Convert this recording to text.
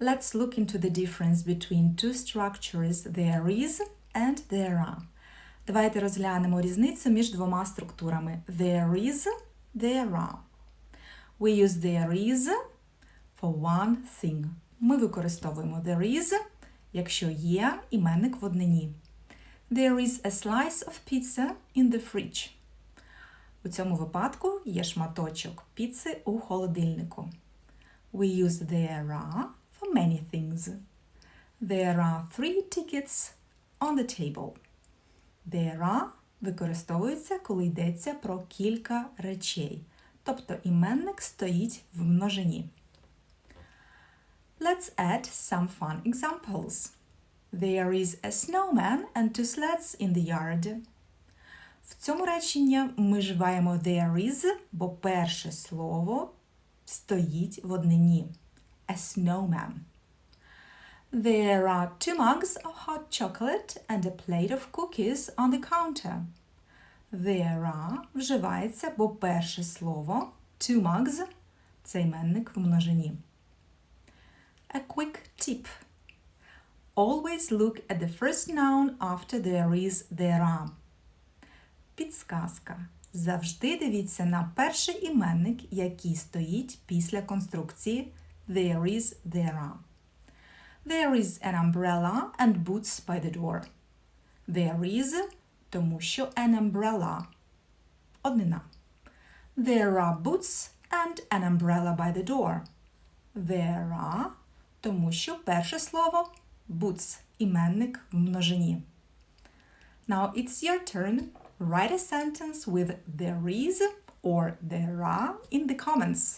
Let's look into the difference between two structures there is and there are. Давайте розглянемо різницю між двома структурами there is, there are. We use there is for one thing. Ми використовуємо there is, якщо є іменник в однині. There is a slice of pizza in the fridge. У цьому випадку є шматочок піци у холодильнику. We use there are many things. There are three tickets on the table. There are використовується, коли йдеться про кілька речей. Тобто іменник стоїть в множині. Let's add some fun examples. There is a snowman and two sleds in the yard. В цьому реченні ми вживаємо there is, бо перше слово стоїть в однині. A snowman. There are two mugs of hot chocolate and a plate of cookies on the counter. There are вживається, бо перше слово two mugs – це іменник в множині. A quick tip. Always look at the first noun after there is, there are. Підсказка. Завжди дивіться на перший іменник, який стоїть після конструкції there is, there are. There is an umbrella and boots by the door. There is, тому що an umbrella. Однина. There are boots and an umbrella by the door. There are, тому що перше слово boots, іменник в множині. Now it's your turn. Write a sentence with there is or there are in the comments.